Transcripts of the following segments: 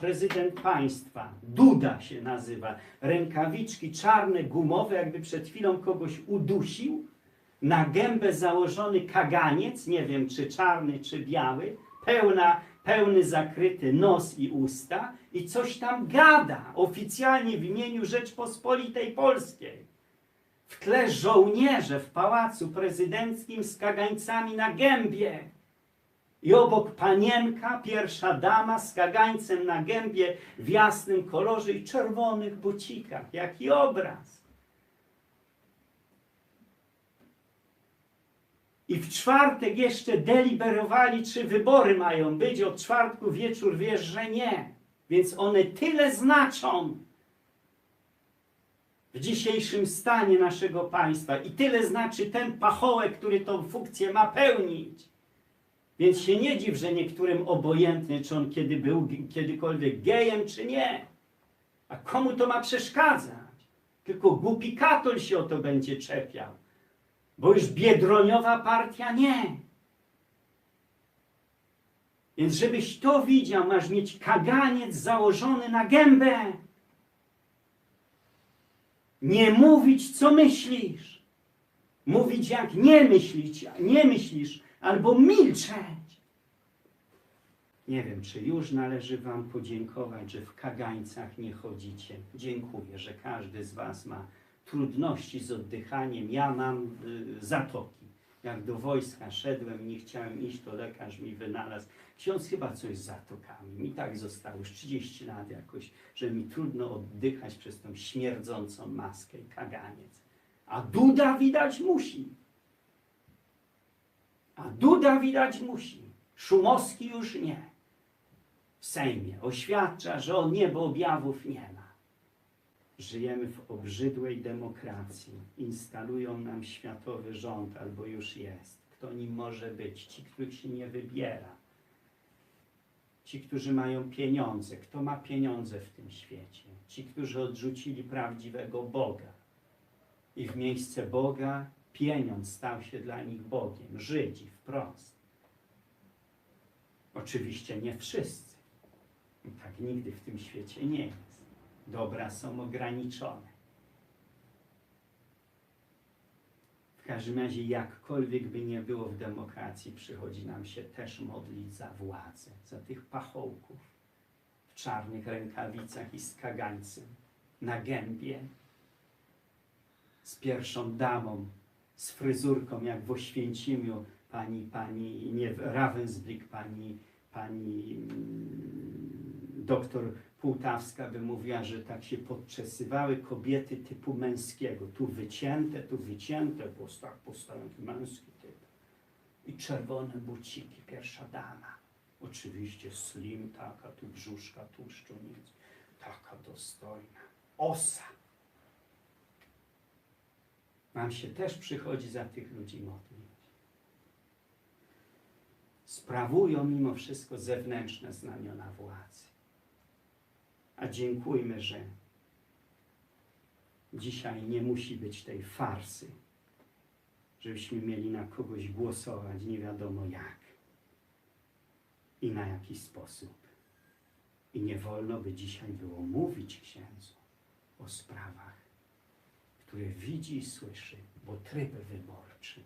prezydent państwa, Duda się nazywa, rękawiczki czarne, gumowe, jakby przed chwilą kogoś udusił, na gębę założony kaganiec, nie wiem czy czarny, czy biały, pełna, pełny zakryty nos i usta. I coś tam gada oficjalnie w imieniu Rzeczpospolitej Polskiej. W tle żołnierze w pałacu prezydenckim z kagańcami na gębie. I obok panienka, pierwsza dama z kagańcem na gębie w jasnym kolorze i czerwonych bucikach. Jaki obraz! I w czwartek jeszcze deliberowali, czy wybory mają być. Od czwartku wieczór wiesz, że nie. Więc one tyle znaczą w dzisiejszym stanie naszego państwa. I tyle znaczy ten pachołek, który tą funkcję ma pełnić. Więc się nie dziw, że niektórym obojętny, czy on kiedy był kiedykolwiek gejem, czy nie. A komu to ma przeszkadzać? Tylko głupi katol się o to będzie czepiał. Bo już biedroniowa partia nie. Więc żebyś to widział, masz mieć kaganiec założony na gębę. Nie mówić, co myślisz. Mówić, jak nie myślić, nie myślisz, albo milczeć. Nie wiem, czy już należy Wam podziękować, że w kagańcach nie chodzicie. Dziękuję, że każdy z Was ma trudności z oddychaniem. Ja mam y, zatoki. Jak do wojska szedłem, nie chciałem iść, to lekarz mi wynalazł. Ksiądz chyba coś z zatokami. Mi tak zostało już 30 lat jakoś, że mi trudno oddychać przez tą śmierdzącą maskę i kaganiec. A Duda widać musi. A Duda widać musi. Szumowski już nie. W Sejmie oświadcza, że o niebo objawów nie ma. Żyjemy w obrzydłej demokracji. Instalują nam światowy rząd, albo już jest. Kto nim może być? Ci, których się nie wybiera. Ci, którzy mają pieniądze. Kto ma pieniądze w tym świecie? Ci, którzy odrzucili prawdziwego Boga. I w miejsce Boga pieniądz stał się dla nich Bogiem. Żydzi wprost. Oczywiście nie wszyscy. Tak nigdy w tym świecie nie jest. Dobra są ograniczone. W każdym razie, jakkolwiek by nie było w demokracji, przychodzi nam się też modlić za władzę, za tych pachołków w czarnych rękawicach i z kagańcem na gębie, z pierwszą damą, z fryzurką jak w Oświęcimiu, pani, pani, nie, Ravensbrück, pani, pani mm, doktor Półtawska by mówiła, że tak się podczesywały kobiety typu męskiego. Tu wycięte, tu wycięte, posta, postawiony męski typ. I czerwone buciki, pierwsza dama. Oczywiście slim taka, tu brzuszka, tłuszczu nic. Taka dostojna. Osa. Nam się też przychodzi za tych ludzi modlić. Sprawują mimo wszystko zewnętrzne znamiona władzy. A dziękujmy, że dzisiaj nie musi być tej farsy, żebyśmy mieli na kogoś głosować nie wiadomo jak i na jaki sposób. I nie wolno by dzisiaj było mówić księdzu o sprawach, które widzi i słyszy, bo tryb wyborczy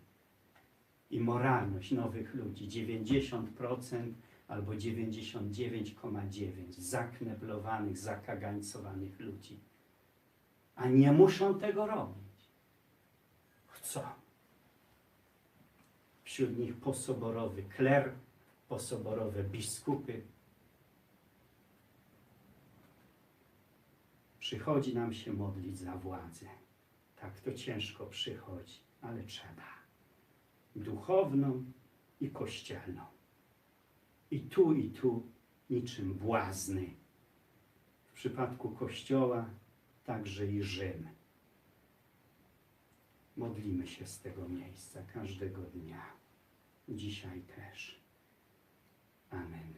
i moralność nowych ludzi 90% albo 99,9 zakneblowanych, zakagańcowanych ludzi. A nie muszą tego robić. Chcą. Wśród nich posoborowy kler, posoborowe biskupy. Przychodzi nam się modlić za władzę. Tak to ciężko przychodzi, ale trzeba. Duchowną i kościelną i tu, i tu, niczym błazny. W przypadku Kościoła także i Rzym. Modlimy się z tego miejsca każdego dnia. Dzisiaj też. Amen.